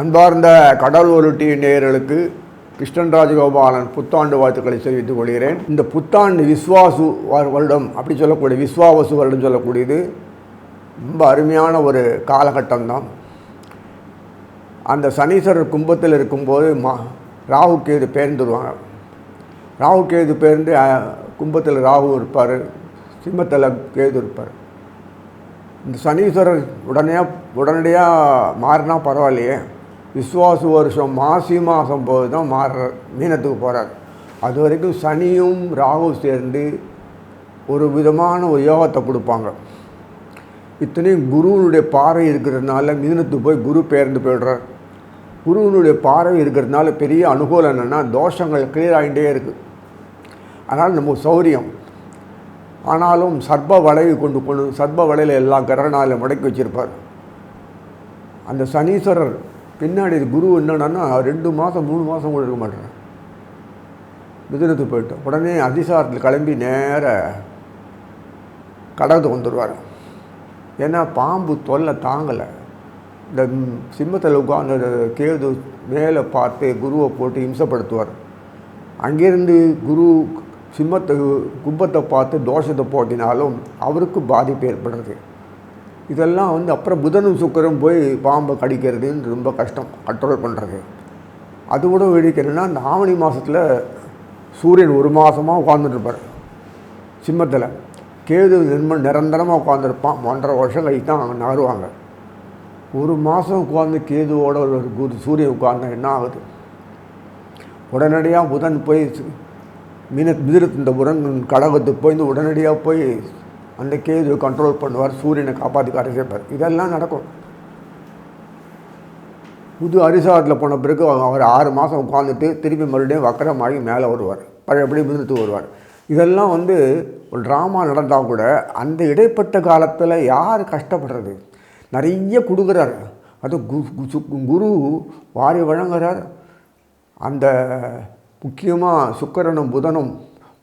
அன்பார்ந்த கடல் உருட்டி நேயர்களுக்கு கிருஷ்ணன் ராஜகோபாலன் புத்தாண்டு வாழ்த்துக்களை தெரிவித்துக் கொள்கிறேன். இந்த புத்தாண்டு விஸ்வாசு வருடம் அப்படி சொல்லக்கூடிய விஸ்வாவசு வருடம் சொல்லக்கூடியது ரொம்ப அருமையான ஒரு காலகட்டம் தான் அந்த சனீஸ்வரர் கும்பத்தில் இருக்கும்போது மா ராகு கேது பேர்ந்துருவாங்க. ராகு கேது பேர்ந்து கும்பத்தில் ராகு இருப்பார் சிம்மத்தில் கேது இருப்பார். இந்த சனீஸ்வரர் உடனே உடனடியாக மாறினா பரவாயில்லையே. விஸ்வாசு வருஷம் மாசி மாதம் போது தான் மாறுறார் மீனத்துக்கு போகிறார் அது வரைக்கும் சனியும் ராகு சேர்ந்து ஒரு விதமான ஒரு யோகத்தை கொடுப்பாங்க. இத்தனையும் குருவினுடைய பாறை இருக்கிறதுனால மீனத்துக்கு போய் குரு பேர்ந்து போயிடுறார். குருவினுடைய பாறை இருக்கிறதுனால பெரிய அனுகூலம் என்னென்னா தோஷங்கள் கிளியர் ஆகிட்டே இருக்குது அதனால் நம்ம சௌரியம். ஆனாலும் சர்ப வளைவு கொண்டு கொண்டு சர்ப வளையில் எல்லா கிரகணாலையும் முடக்கி வச்சிருப்பார். அந்த சனீஸ்வரர் பின்னாடி குரு என்னடான்னா ரெண்டு மாதம் மூணு மாதம் கூட இருக்க மாட்டேறேன் மிதுனத்துக்கு போயிட்டோம் உடனே அதிசாரத்தில் கிளம்பி நேர கடகத்துக்கு வந்துடுவார் ஏன்னா பாம்பு தொல்லை தாங்கலை. இந்த சிம்மத்தில் உட்கார்ந்து கேது மேலே பார்த்து குருவை போட்டு இம்சப்படுத்துவார். அங்கேருந்து குரு சிம்மத்தை கும்பத்தை பார்த்து தோஷத்தை போட்டினாலும் அவருக்கு பாதிப்பு ஏற்படுறது. இதெல்லாம் வந்து அப்புறம் புதனும் சுக்கரும் போய் பாம்பை கடிக்கிறதுன்னு ரொம்ப கஷ்டம் கண்ட்ரோல் பண்ணுறது அது கூட என்னென்னா இந்த ஆவணி மாதத்தில் சூரியன் ஒரு மாதமாக உட்காந்துட்டுருப்பார் சிம்மத்தில். கேது நிர்ம நிரந்தரமாக உட்காந்துருப்பான் ஒன்றரை வருஷம் கழித்து தான் அவங்க நகருவாங்க. ஒரு மாதம் உட்காந்து கேதுவோட ஒரு குரு சூரியன் உட்கார்ந்தா என்ன ஆகுது? உடனடியாக புதன் போய் சு- மீன மிதிரத்து இந்த புதன் கடகத்துக்கு போய் இந்த உடனடியாக போய் அந்த கேது கண்ட்ரோல் பண்ணுவார் சூரியனை காப்பாற்றி காட்ட சேர்ப்பார் இதெல்லாம் நடக்கும். புது அரிசாரத்தில் போன பிறகு அவர் ஆறு மாதம் உட்காந்துட்டு திருப்பி மறுபடியும் வக்கரமாகி மேலே வருவார். பழையபடி மிதிரத்துக்கு வருவார். இதெல்லாம் வந்து ஒரு ட்ராமா நடந்தால் கூட அந்த இடைப்பட்ட காலத்தில் யார் கஷ்டப்படுறது? நிறைய கொடுக்குறாரு. அது கு கு- குரு வாரி வழங்குறார். அந்த முக்கியமாக சுக்கரனும் புதனும்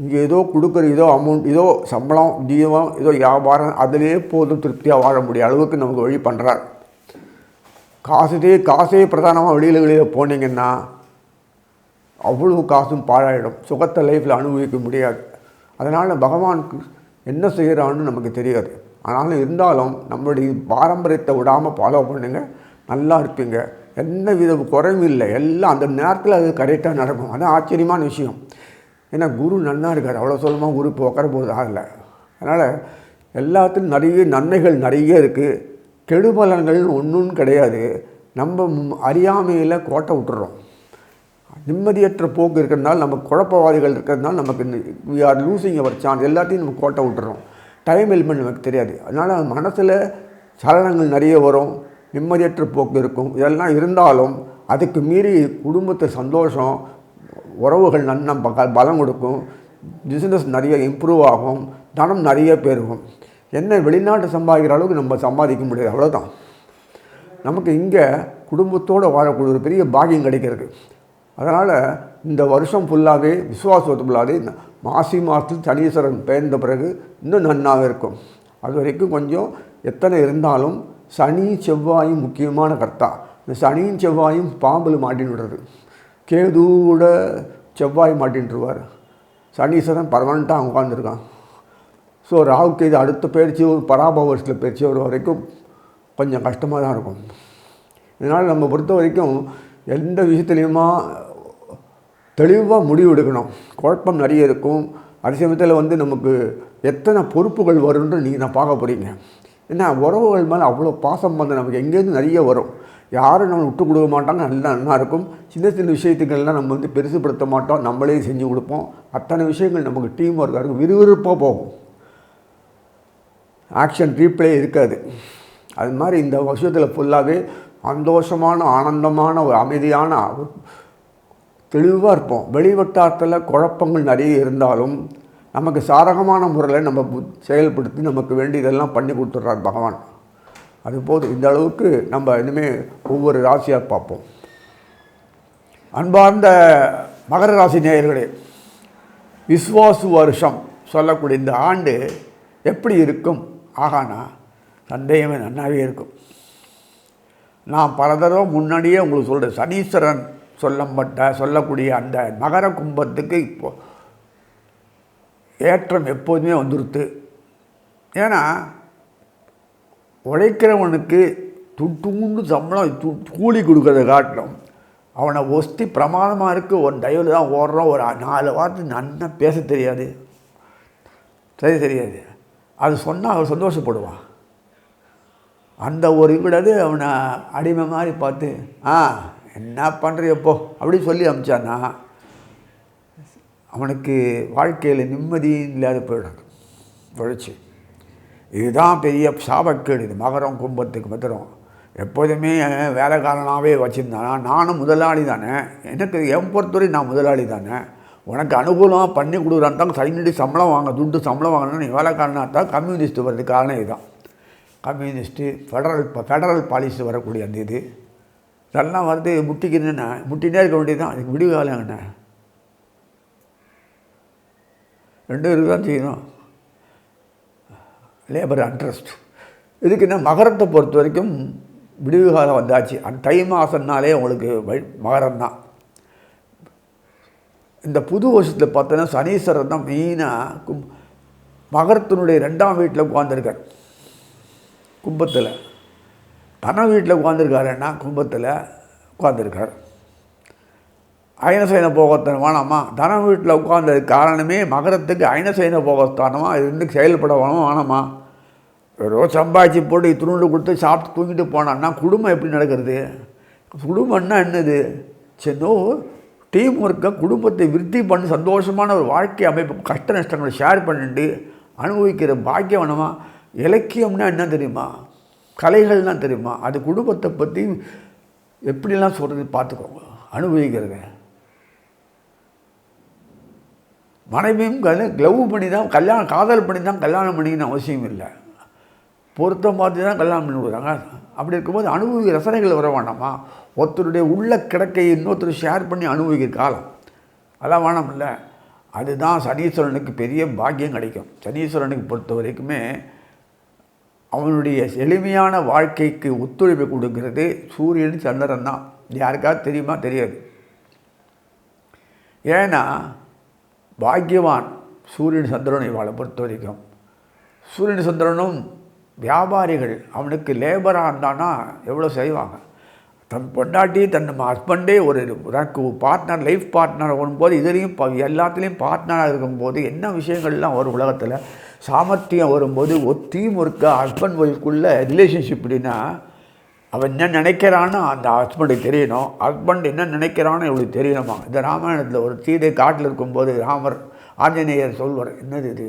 இங்கே ஏதோ கொடுக்குற ஏதோ அமௌண்ட் ஏதோ சம்பளம் தீபம் ஏதோ வியாபாரம் அதிலே போதும் திருப்தியாக வாழ முடிய அளவுக்கு நமக்கு வழி பண்ணுறார் காசுதே காசே பிரதானமாக வெளியில் வெளியில் போனீங்கன்னா அவ்வளவு காசும் பாழாயிடும். சுகத்தை லைஃப்பில் அனுபவிக்க முடியாது. அதனால் பகவானுக்கு என்ன செய்கிறான்னு நமக்கு தெரியாது. ஆனாலும் இருந்தாலும் நம்மளுடைய பாரம்பரியத்தை விடாமல் ஃபாலோ பண்ணுங்க. நல்லா இருப்பீங்க. எந்த வித குறைவும் இல்லை. எல்லாம் அந்த நேரத்தில் அது கரெக்டாக நடக்கும். அது ஆச்சரியமான விஷயம். ஏன்னா குரு நல்லா இருக்கார். அவ்வளோ சொல்லமாக குரு இப்போ உட்கார போகிறது ஆகலை. அதனால் எல்லாத்துலையும் நிறைய நன்மைகள் நிறைய இருக்குது கெடுபலன்கள் ஒன்றும் கிடையாது. நம்ம அறியாமையில் கோட்டை விட்டுறோம். நிம்மதியற்ற போக்கு இருக்கிறதுனால நம்ம குழப்பவாதிகள் இருக்கிறதுனால நமக்கு we are losing our chance எல்லாத்தையும் நம்ம கோட்டை விட்டுறோம். டைம் எலிமெண்ட் நமக்கு தெரியாது. அதனால் மனசில் சலனங்கள் நிறைய வரும். நிம்மதியற்ற போக்கு இருக்கும். இதெல்லாம் இருந்தாலும் அதுக்கு மீறி குடும்பத்தை சந்தோஷம் உறவுகள் நன்னா ப- பலம் கொடுக்கும். பிஸ்னஸ் நிறைய இம்ப்ரூவ் ஆகும். தனம் நிறைய பெருகும். என்ன வெளிநாட்டு சம்பாதிக்கிற அளவுக்கு நம்ம சம்பாதிக்க முடியாது. அவ்வளோதான் நமக்கு இங்கே குடும்பத்தோடு வாழக்கூடிய ஒரு பெரிய பாக்கியம் கிடைக்கிறது அதனால் இந்த வருஷம் ஃபுல்லாகவே விசுவாசத்து ஃபுல்லாகவே மாசி மாதத்தில் சனீஸ்வரன் பெயர்ந்த பிறகு இன்னும் நன்னாக இருக்கும். அது வரைக்கும் கொஞ்சம் எத்தனை இருந்தாலும் சனி செவ்வாயும் முக்கியமான கர்த்தா. இந்த சனியும் செவ்வாயும் பாம்பில் மாட்டின்னு விடுறது. கேதுவோட செவ்வாய் மாட்டின்ட்டுருவார் சனீஸ்வரன் பர்மனண்ட்டாக உட்காந்துருக்கான் ஸோ ராகு கேது அடுத்த பயிற்சி ஒரு பராபவ வருஷத்தில் பயிற்சி வர வரைக்கும் கொஞ்சம் கஷ்டமாக தான் இருக்கும். இதனால் நம்ம பொறுத்த வரைக்கும் எந்த விஷயத்துலையுமா தெளிவாக முடிவு எடுக்கணும். குழப்பம் நிறைய இருக்கும். அதே வந்து நமக்கு எத்தனை பொறுப்புகள் வரும்னு நீங்கள் நான் பார்க்க போகிறீங்க ஏன்னா உறவுகள் மேலே அவ்வளோ பாசம் வந்து நமக்கு எங்கேருந்து நிறைய வரும். யாரும் நம்ம விட்டு கொடுக்க மாட்டாங்க. நல்லா நல்லா இருக்கும். சின்ன சின்ன விஷயத்துக்கள்லாம் நம்ம வந்து பெருசுப்படுத்த மாட்டோம். நம்மளே செஞ்சு கொடுப்போம். அத்தனை விஷயங்கள் நமக்கு டீம் ஒர்க்காக இருக்கும். விறுவிறுப்பாக போகும். ஆக்ஷன் ரீப்ளே இருக்காது. அது மாதிரி இந்த வருஷத்தில் ஃபுல்லாகவே சந்தோஷமான ஆனந்தமான ஒரு அமைதியான தெளிவாக இருப்போம். வெளிவட்டாரத்தில் குழப்பங்கள் நிறைய இருந்தாலும் நமக்கு சாதகமான முறையில் நம்ம செயல்படுத்தி நமக்கு வேண்டியதெல்லாம் பண்ணி கொடுத்துட்றார் பகவான். அது போதும் இந்த அளவுக்கு நம்ம இனிமேல் ஒவ்வொரு ராசியாக பார்ப்போம். அன்பார்ந்த மகர ராசி நேயர்களே விஸ்வாசு வருஷம் சொல்லக்கூடிய இந்த ஆண்டு எப்படி இருக்கும்? ஆகானா சந்தேகமே நன்னாவே இருக்கும். நான் பல தடவை முன்னாடியே உங்களுக்கு சொல்கிறேன் சனீஸ்வரன் சொல்லப்பட்ட சொல்லக்கூடிய அந்த மகர கும்பத்துக்கு இப்போ ஏற்றம் எப்போதுமே வந்துருத்து. ஏன்னா உழைக்கிறவனுக்கு துட்டுண்டு சம்பளம் து கூலி கொடுக்கறத காட்டிலும் அவனை ஒஸ்தி பிரமாதமாக இருக்குது ஒரு டைவில் தான் ஓடுறான் ஒரு நாலு வார்த்தை நன்னா பேச தெரியாது. சரி தெரியாது. அது சொன்னால் அவன் சந்தோஷப்படுவான். அந்த ஒரு விடது அவனை அடிமை மாதிரி பார்த்து ஆ என்ன பண்ணுறியப்போ அப்படி சொல்லி அமிச்சானா அவனுக்கு வாழ்க்கையில் நிம்மதி இல்லாத போயிடும். உழைச்சி இதுதான் பெரிய சாபக்கேடு இது மகரம் கும்பத்துக்கு மத்திரம் எப்போதுமே வேலைக்காரனாகவே வச்சுருந்தானா? நானும் முதலாளி தானே. எனக்கு என் பொறுத்தவரை நான் முதலாளி தானே. உனக்கு அனுகூலமாக பண்ணி கொடுக்குறான் தான் சைனடி சம்பளம் வாங்க துட்டு சம்பளம் வாங்கணும்னு நீ வேலைக்காரனாக தான் கம்யூனிஸ்ட் வர்றதுக்கு காரணம் இதுதான் கம்யூனிஸ்ட்டு ஃபெடரல் ஃபெடரல் பாலிசி வரக்கூடிய அந்த இது. இதெல்லாம் வந்து முட்டிக்கிறேன்னா முட்டினே இருக்க வேண்டியது தான் அதுக்கு விடிவு ரெண்டு என்ன ரெண்டும் தான் செய்யணும். லேபர் அண்ட்ரஸ்ட் இதுக்கு என்ன மகரத்தை பொறுத்த வரைக்கும் விடிவு காலம் வந்தாச்சு. அந்த தை மாதம்னாலே உங்களுக்கு வழி மகரம் தான். இந்த புது வருஷத்தில் பார்த்தோன்னா சனீஸ்வரர் தான் மெயினாக கும் மகரத்தினுடைய ரெண்டாம் வீட்டில் உட்காந்துருக்கார் கும்பத்தில். தன வீட்டில் உட்காந்துருக்காருன்னா கும்பத்தில் உட்காந்துருக்கார் அயனசைன போகத்தனமானம்மா. வேணாமா தன வீட்டில் உட்கார்ந்தது காரணமே மகரத்துக்கு அயனசைன போகத்தானமா இது வந்து செயல்பட வேணும் வேணாமா ஏதோ சம்பாதிச்சு போட்டு துணுண்டு கொடுத்து சாப்பிட்டு தூங்கிட்டு போனான்னா குடும்பம் எப்படி நடக்கிறது? குடும்பம்னா என்னது? சின்னோ டீம் ஒர்க்கை குடும்பத்தை விருத்தி பண்ணி சந்தோஷமான ஒரு வாழ்க்கை அமைப்பு கஷ்ட நஷ்டங்களை ஷேர் பண்ணிட்டு அனுபவிக்கிற பாக்கியவனமா? இலக்கியம்னா என்ன தெரியுமா? கலைகள்லாம் தெரியுமா? அது குடும்பத்தை பற்றி எப்படிலாம் சொல்கிறது பார்த்துக்கோங்க. அனுபவிக்கிறேன் மனைவியும் கல் க்ளவ் பண்ணி தான் கல்யாணம் காதல் பண்ணி தான் கல்யாணம் பண்ணிக்கணும் அவசியம் இல்லை. பொருத்தம் பார்த்து தான் கல்யாணம் பண்ணி கொடுக்குறாங்க. அப்படி இருக்கும்போது அனுபவி ரசனைகள் வர வேண்டாமா? ஒருத்தருடைய உள்ள கிடக்கையை இன்னொருத்தர் ஷேர் பண்ணி அனுபவிக்கிற காலம். அதெல்லாம் வேணாம் இல்லை. அதுதான் சனீஸ்வரனுக்கு பெரிய பாக்கியம் கிடைக்கும். சனீஸ்வரனுக்கு பொறுத்த வரைக்குமே அவனுடைய எளிமையான வாழ்க்கைக்கு ஒத்துழைப்பு கொடுக்கிறது சூரியன் சந்திரன் தான். யாருக்காவது தெரியுமா? தெரியாது. ஏன்னா பாக்கியவான் சூரியன் சந்திரனை வாழ பொறுத்த வரைக்கும். சூரியன் சந்திரனும் வியாபாரிகள் அவனுக்கு லேபராக இருந்தானா எவ்வளோ செய்வாங்க? தன் பொண்டாட்டி தன் ஹஸ்பண்டே ஒரு எனக்கு பார்ட்னர் லைஃப் பார்ட்னர் வரும்போது இதுலேயும் ப எல்லாத்துலேயும் பார்ட்னராக இருக்கும்போது என்ன விஷயங்கள்லாம் வரும் உலகத்தில்? சாமர்த்தியம் வரும்போது ஒரு டீம் இருக்க ஹஸ்பண்ட் ஒய்ஃப்குள்ள ரிலேஷன்ஷிப் அப்படின்னா அவன் என்ன நினைக்கிறான்னு அந்த ஹஸ்பண்டுக்கு தெரியணும். ஹஸ்பண்ட் என்ன நினைக்கிறான்னு இவளுக்கு தெரியணுமா? இந்த ராமாயணத்தில் ஒரு சீதை காட்டில் இருக்கும்போது ராமர் ஆஞ்சநேயர் சொல்வார் என்னது இது?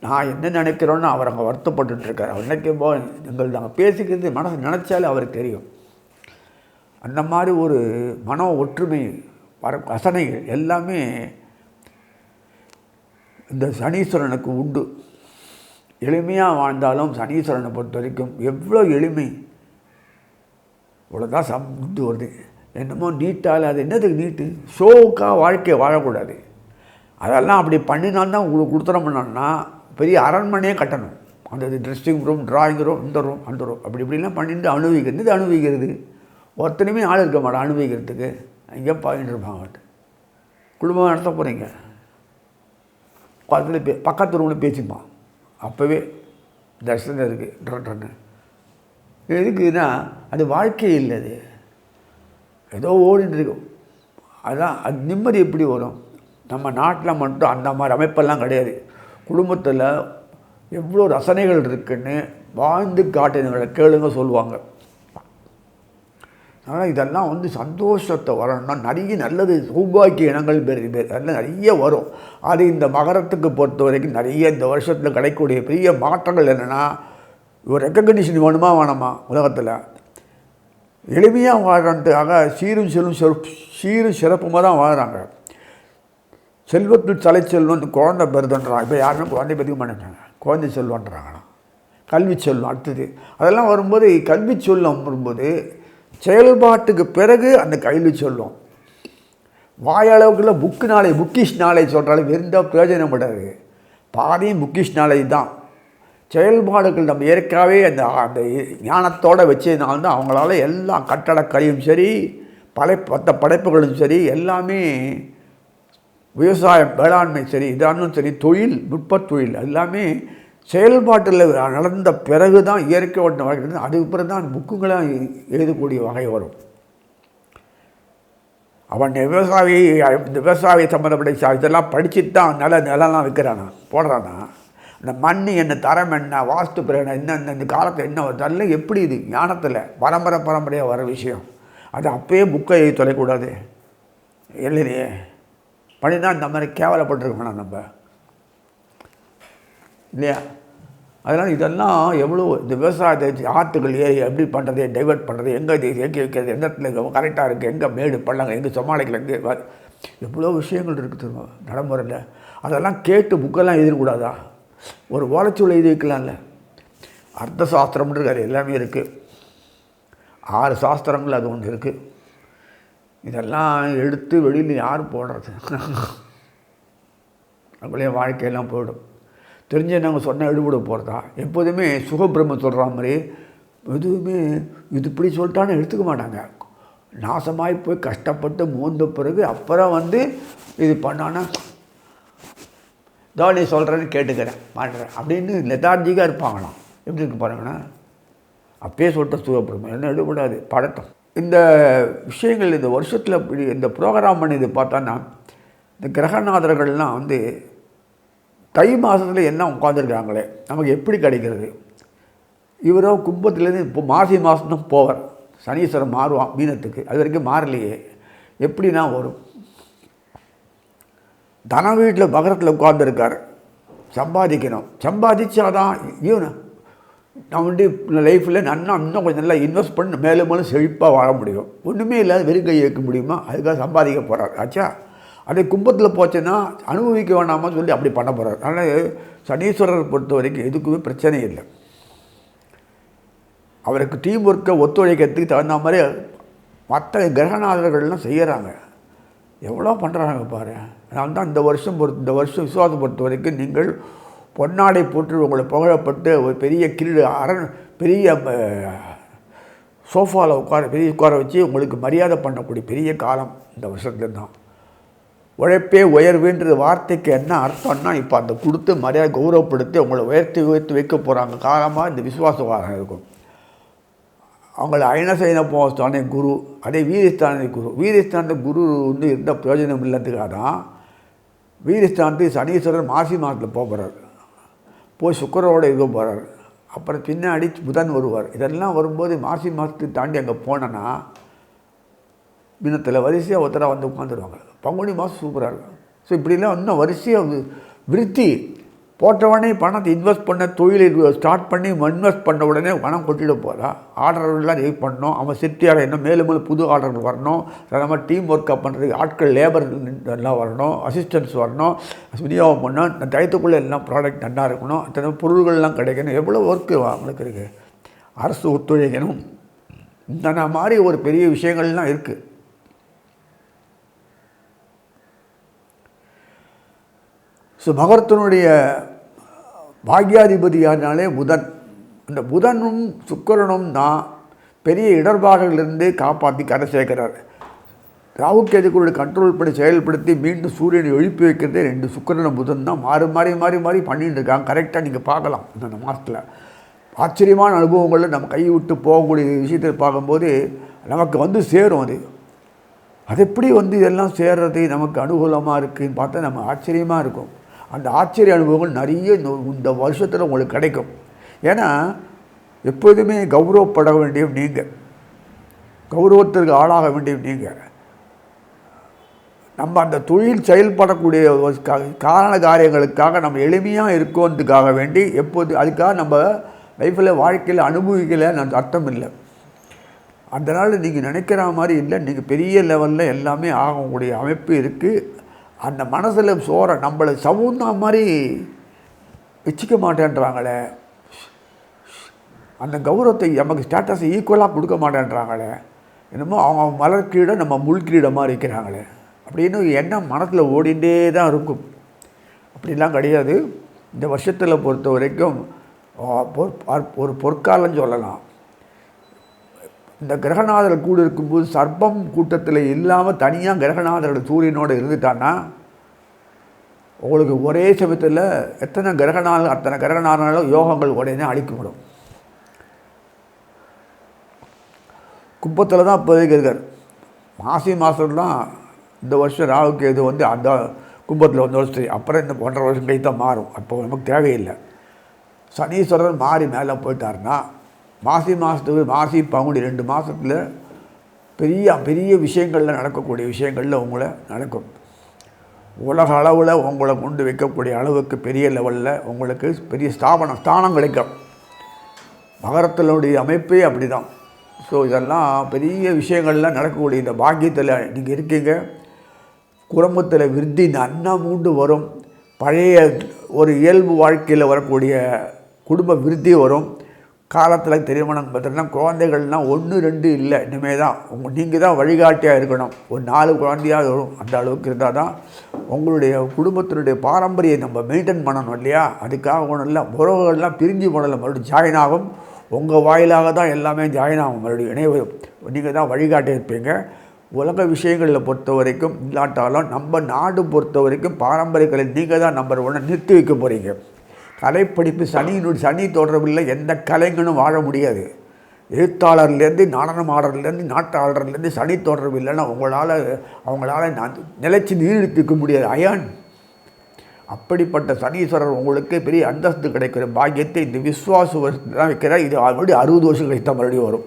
நான் என்ன நினைக்கிறோன்னு அவர் அங்கே வருத்தப்பட்டுருக்கார் அவர் நினைக்கும்போ எங்கள் நாங்கள் பேசிக்கிறது மனசு நினச்சாலே அவருக்கு தெரியும். அந்த மாதிரி ஒரு மன ஒற்றுமை வர வசனைகள் எல்லாமே இந்த சனீஸ்வரனுக்கு உண்டு. எளிமையாக வாழ்ந்தாலும் சனீஸ்வரனை பொறுத்த வரைக்கும் எவ்வளோ எளிமை. இவ்வளோதான் சம் வருது. என்னமோ நீட்டால் அது என்னதுக்கு நீட்டு? ஷோவுக்காக வாழ்க்கையை வாழக்கூடாது. அதெல்லாம் அப்படி பண்ணினால்தான் உங்களுக்கு கொடுத்துறோம்னா பெரிய அரண்மனையே கட்டணும். அந்த ட்ரெஸ்ஸிங் ரூம் டிராயிங் ரூம் இந்த ரூம் அந்த ரூம் அப்படி இப்படிலாம் பண்ணிட்டு அனுபவிக்கிறது இது அனுபவிக்கிறது? ஒருத்தனையுமே ஆள் இருக்க மாட்டோம் அனுபவிக்கிறதுக்கு. இங்கே பாயிண்ட் இருப்பாங்க குடும்பம் நடத்த போகிறீங்க பக்கத்தில் பே பக்கத்து ரூமில் பேசிப்பான். அப்போவே தர்ஷனம் இருக்குது ட்ரன்னு எதுக்குன்னா அது வாழ்க்கை இல்லை அது. ஏதோ ஓடிட்டு இருக்கும் அதான் அது நிம்மதி எப்படி வரும்? நம்ம நாட்டில் மட்டும் அந்த மாதிரி அமைப்பெல்லாம் கிடையாது. குடும்பத்தில் எவ்வளோ ரசனைகள் இருக்குன்னு வாழ்ந்து காட்டினவங்களை கேளுங்க சொல்லுவாங்க. அதனால் இதெல்லாம் வந்து சந்தோஷத்தை வரணும்னா நிறைய நல்லது சௌபாக்கிய இனங்கள் பெரிய பேர் அதெல்லாம் நிறைய வரும். அது இந்த மகரத்துக்கு பொறுத்த வரைக்கும் நிறைய இந்த வருஷத்தில் கிடைக்கக்கூடிய பெரிய மாற்றங்கள் என்னென்னா ஒரு ரெக்கக்னிஷன் வேணுமா வேணாமா உலகத்தில்? எளிமையாக வாழ்கிறதுக்காக சீரும் செல்லும் சிறப்பு சீரும் சிறப்புமாக தான் வாழ்கிறாங்க செல்வத்தில் தலை செல்வம் குழந்தை பெருதுன்றாங்க இப்போ யாருமே குழந்தை பெருக்க மாட்டேங்கிறாங்க குழந்தை செல்வன்றாங்கண்ணா கல்வி செல்வம் அடுத்தது. அதெல்லாம் வரும்போது கல்வி செல்வம் வரும்போது செயல்பாட்டுக்கு பிறகு அந்த கையில் சொல்லும். வாயளவுக்குள்ள புக்கு நாளை புக்கிஷ் சொல்கிறாலும் சொல்கிறாலே வெறுந்தா பிரயோஜனப்படாது பாதியும் புக்கிஷ் நாலேஜ் தான். செயல்பாடுகள் நம்ம ஏற்கனவே அந்த அந்த ஞானத்தோடு வச்சதுனால தான் அவங்களால எல்லாம் கட்டடக்கலையும் சரி படை மற்ற படைப்புகளும் சரி எல்லாமே விவசாயம் வேளாண்மை சரி இதானும் சரி தொழில் நுட்ப தொழில் எல்லாமே செயல்பாட்டில் நடந்த பிறகு தான் இயற்கை ஓட்ட வகை அதுக்கு பிறகு தான் புக்குங்களாக எழுதக்கூடிய வகை வரும். அவன் விவசாயி இந்த விவசாய சம்மந்தப்பட்ட இதெல்லாம் படிச்சுட்டு தான் நில நிலம்லாம் விற்கிறானா போடுறானா? இந்த மண் என்ன தரம் என்ன வாஸ்து பிறகு என்ன இந்த- இந்த காலத்தில் என்ன வருது? எப்படி இது? ஞானத்தில் பரம்பரை பரம்பரையாக வர விஷயம். அது அப்போயே புக்கை எழுதி தொலைக்கூடாது. இல்லையே பண்ணினா இந்த மாதிரி கேவலப்பட்டிருக்கணும் நம்ம. இல்லையா? அதனால் இதெல்லாம் எவ்வளோ இந்த விவசாயத்தை ஆற்றுகள் ஏறி எப்படி பண்ணுறது டைவர்ட் பண்ணுறது எங்கே இது எங்கே வைக்கிறது எந்த இடத்துல கரெக்டாக இருக்குது எங்கே மேடு பள்ளங்க எங்கே சமாளிக்கல எங்கே எவ்வளோ விஷயங்கள் இருக்குது நடைமுறையில். அதெல்லாம் கேட்டு புக்கெல்லாம் எழுதக்கூடாதா? ஒரு ஓலைச்சூழல் எழுதி வைக்கலாம்ல. அர்த்த சாஸ்திரம்ன்றது அது எல்லாமே இருக்குது ஆறு சாஸ்திரங்கள் அது ஒன்று இருக்குது இதெல்லாம் எடுத்து வெளியில் யார் போடுறது? நம்மளே வாழ்க்கையெல்லாம் போயிடும். தெரிஞ்ச நாங்கள் சொன்னால் எடுபட போகிறதா எப்போதுமே சுகபிரம்ம சொல்கிற மாதிரி எதுவுமே இது இப்படி சொல்லிட்டான்னு எடுத்துக்க மாட்டாங்க. நாசமாகி போய் கஷ்டப்பட்டு மோந்த பிறகு அப்புறம் வந்து இது பண்ணான்னா இதோ நீ சொல்கிறேன்னு கேட்டுக்கிறேன் பண்ணுறேன் அப்படின்னு லெதார்ஜிக்காக இருப்பாங்களாம். எப்படி இருக்கு பாருங்கன்னா அப்பயே சொல்லிட்ட சுகபிரம்மம் என்ன எடுபடாது படட்டும் இந்த விஷயங்கள் இந்த வருஷத்தில் இப்படி இந்த ப்ரோக்ராம் பண்ணி பார்த்தோன்னா இந்த கிரகநாதர்கள்லாம் வந்து தை மாதத்தில் என்ன உட்காந்துருக்காங்களே நமக்கு எப்படி கிடைக்கிறது? இவரோ கும்பத்துலேருந்து இப்போ மாசி மாதம் தான் போவார். சனீஸ்வரன் மாறுவான் மீனத்துக்கு. அது வரைக்கும் மாறலையே. எப்படின்னா வரும். தன வீட்டில் பகரத்தில் உட்காந்துருக்கார் சம்பாதிக்கணும். சம்பாதிச்சாதான் ஈவன் நம்ம வந்து லைஃப்பில் நன்னா இன்னும் கொஞ்சம் நல்லா இன்வெஸ்ட் பண்ணி மேலும் மேலும் செழிப்பாக வாழ முடியும். ஒன்றுமே இல்லாத வெறும் கை வைக்க முடியுமா? அதுக்காக சம்பாதிக்க போகிறார் ஆச்சா? அதே கும்பத்தில் போச்சுன்னா அனுபவிக்க வேணாமா சொல்லி அப்படி பண்ண போகிறார் அதனால் சனீஸ்வரர் பொறுத்த வரைக்கும் எதுக்குமே பிரச்சனை இல்லை. அவருக்கு டீம் ஒர்க்கை ஒத்துழைக்கிறதுக்கு தகுந்த மாதிரி மற்ற கிரகநாதர்கள்லாம் செய்கிறாங்க எவ்வளோ பண்ணுறாங்க பாரு. அதனால தான் இந்த வருஷம் பொறுத்து இந்த வருஷம் விசுவாசம் பொறுத்த வரைக்கும் நீங்கள் பொன்னாடை போட்டு உங்களை புகழப்பட்டு ஒரு பெரிய கிரீடு அரண் பெரிய சோஃபாவில் உட்கார பெரிய உட்கார வச்சு உங்களுக்கு மரியாதை பண்ணக்கூடிய பெரிய காலம் இந்த வருஷத்துல தான் உழைப்பே உயர்வுன்ற வார்த்தைக்கு என்ன அர்த்தம்னா இப்போ அந்த கொடுத்து மரியாதை கௌரவப்படுத்தி உங்களை உயர்த்தி உயர்த்தி வைக்க போகிறாங்க காரணமாக இந்த விசுவாசவாதம் இருக்கும். அவங்கள அயனசைன போஸ்தானே குரு. அதே வீரஸ்தானே குரு. வீரஸ்தான குரு வந்து எந்த பிரயோஜனம் இல்லைன்றதுக்காக தான் வீரஸ்தானத்துக்கு சனீஸ்வரர் மாசி மாதத்தில் போக போகிறார் போய் சுக்கரோடு இது போகிறார் அப்புறம் பின்னாடி புதன் வருவார். இதெல்லாம் வரும்போது மாசி மாதத்துக்கு தாண்டி அங்கே போனேன்னா மினத்தில் வரிசையாக ஒருத்தராக வந்து உட்காந்துருவாங்க பங்குனி மாதம் சூப்பராக இருக்கும். ஸோ இப்படிலாம் இன்னும் வரிசையாக விருத்தி. போட்ட உடனே பணத்தை இன்வெஸ்ட் பண்ண தொழிலை ஸ்டார்ட் பண்ணி இன்வெஸ்ட் பண்ண உடனே பணம் கொட்டிட போகிறா ஆர்டர்லாம் இது பண்ணோம் அவன் செட்டியார் என்ன மேலும் மேலும் புது ஆர்டர்கள் வரணும். நம்ம டீம் ஒர்க்கப் பண்ணுறதுக்கு ஆட்கள் லேபர் எல்லாம் வரணும். அசிஸ்டன்ஸ் வரணும். விநியோகம் பண்ணணும். இந்த டயத்துக்குள்ளே எல்லாம் ப்ராடக்ட் நல்லா இருக்கணும். அத்தனை பொருள்கள்லாம் கிடைக்கணும். எவ்வளோ ஒர்க்கு அவங்களுக்கு இருக்குது அரசு ஒத்துழைக்கணும். இந்த மாதிரி ஒரு பெரிய விஷயங்கள்லாம் இருக்குது ஸோ மகரத்தினுடைய பாக்யாதிபதியானாலே புதன். இந்த புதனும் சுக்கரனும் தான் பெரிய இடர்பாடுகளிலிருந்து காப்பாற்றி கரை சேர்க்கிறார். ராகுக்கேதுக்களுடைய கண்ட்ரோல் பண்ணி செயல்படுத்தி மீண்டும் சூரியனை எழுப்பி வைக்கிறதே ரெண்டு சுக்கரனும் புதன் தான். மாறி மாறி மாறி மாறி பண்ணிட்டு இருக்காங்க. கரெக்டாக நீங்கள் பார்க்கலாம். இந்த மாதத்தில் ஆச்சரியமான அனுபவங்களில் நம்ம கை விட்டு போகக்கூடிய விஷயத்தை பார்க்கும்போது நமக்கு வந்து சேரும் அது. அது எப்படி வந்து இதெல்லாம் சேர்றது நமக்கு அனுகூலமாக இருக்குன்னு பார்த்தா நம்ம ஆச்சரியமாக இருக்கும். அந்த ஆச்சரிய அனுபவங்கள் நிறைய இந்த இந்த வருஷத்தில் உங்களுக்கு கிடைக்கும். ஏன்னா எப்போதுமே கௌரவப்பட வேண்டிய நீங்கள் கௌரவத்திற்கு ஆளாக வேண்டிய நீங்கள் நம்ம அந்த தொழில் செயல்படக்கூடிய ஒரு காரண காரியங்களுக்காக நம்ம எளிமையாக இருக்கோன்றதுக்காக வேண்டி எப்போது அதுக்காக நம்ம லைஃப்பில் வாழ்க்கையில் அனுபவிக்கல அந்த அர்த்தம் இல்லை அதனால் நீங்கள் நினைக்கிற மாதிரி இல்லை. நீங்கள் பெரிய லெவலில் எல்லாமே ஆகக்கூடிய அமைப்பு இருக்குது அந்த மனசில் சோற நம்மளை சவுந்தா மாதிரி வச்சுக்க மாட்டேன்றாங்களே. அந்த கௌரவத்தை நமக்கு ஸ்டேட்டஸை ஈக்குவலாக கொடுக்க மாட்டேன்றாங்களே. என்னமோ அவங்க மலர் கீழே நம்ம முள் கீழே மாதிரி இருக்கிறாங்களே. அப்படின்னு எண்ணம் மனசில் ஓடிண்டே தான் இருக்கும். அப்படிலாம் கிடையாது. இந்த வருஷத்தில் பொறுத்த வரைக்கும் ஒரு பொற்காலம் சொல்லலாம். இந்த கிரகநாதர் கூட இருக்கும்போது சர்ப்பம் கூட்டத்தில் இல்லாமல் தனியாக கிரகநாதர்கள் சூரியனோடு இருந்துட்டான்னா உங்களுக்கு ஒரே சமயத்தில் எத்தனை கிரகநாள் அத்தனை கிரகநாதனாலும் யோகங்கள் உடனே அழிக்கப்படும் கும்பத்தில் தான் இப்போதைக்கு இருக்கார். மாசி மாதம் தான் இந்த வருஷம் ராகுக்கு இது வந்து அந்த கும்பத்தில் வந்து வருஷம் அப்புறம் இந்த ஒன்றரை வருஷம் கழித்து தான் மாறும். அப்போ நமக்கு தேவையில்லை. சனீஸ்வரர் மாறி மேலே போயிட்டாருன்னா மாசி மாதத்துக்கு மாசி பங்குனி ரெண்டு மாதத்தில் பெரிய பெரிய விஷயங்களில் நடக்கக்கூடிய விஷயங்களில் உங்களை நடக்கும். உலக அளவில் உங்களை கொண்டு வைக்கக்கூடிய அளவுக்கு பெரிய லெவலில் உங்களுக்கு பெரிய ஸ்தாபனம் ஸ்தானம் கிடைக்கும். மகரத்தினுடைய அமைப்பே அப்படி தான் ஸோ இதெல்லாம் பெரிய விஷயங்கள்லாம் நடக்கக்கூடிய இந்த பாக்கியத்தில் நீங்கள் இருக்கீங்க. குடும்பத்தில் விருத்தி நன்னா மூண்டு வரும். பழைய ஒரு இயல்பு வாழ்க்கையில் வரக்கூடிய குடும்ப விருத்தி வரும். காலத்தில் திருமணம் பார்த்தோம்னா குழந்தைகள்லாம் ஒன்று ரெண்டு இல்லை. இனிமேல் தான் உங்கள் நீங்கள் தான் வழிகாட்டியாக இருக்கணும். ஒரு நாலு குழந்தையாக வரும். அந்த அளவுக்கு இருந்தால் தான் உங்களுடைய குடும்பத்தினுடைய பாரம்பரியை நம்ம மெயின்டைன் பண்ணணும் இல்லையா? அதுக்காக ஒன்றும் இல்லை. உறவுகள்லாம் பிரிஞ்சு போனதில்ல மறுபடியும் ஜாயின் ஆகும். உங்கள் வாயிலாக தான் எல்லாமே ஜாயின் ஆகும். மறுபடியும் இணைவு நீங்கள் தான் வழிகாட்டி இருப்பீங்க. உலக விஷயங்களில் பொறுத்த வரைக்கும் இல்லாட்டாலும் நம்ம நாடு பொறுத்த வரைக்கும் பாரம்பரிய கலை நீங்கள் தான் நம்பர் ஒன்று நிறுத்தி வைக்க போகிறீங்க கலைப்படிப்பு சனியினுடைய சனி தொடர்பில்லை எந்த கலைஞனும் வாழ முடியாது. எழுத்தாளர்லேருந்து நடனம் ஆடுறதுலேருந்து நாட்டு ஆடுறதுலேருந்து சனி தொடர்பு இல்லைன்னா உங்களால் அவங்களால நான் நிலைச்சு நீடித்துக்க முடியாது. அயான்! அப்படிப்பட்ட சனீஸ்வரர் உங்களுக்கு பெரிய அந்தஸ்து கிடைக்கிற பாக்கியத்தை இந்த விஸ்வாச தான் வைக்கிறார். இது மறுபடியும் அறுபது வருஷம் கழித்து மறுபடியும் வரும்.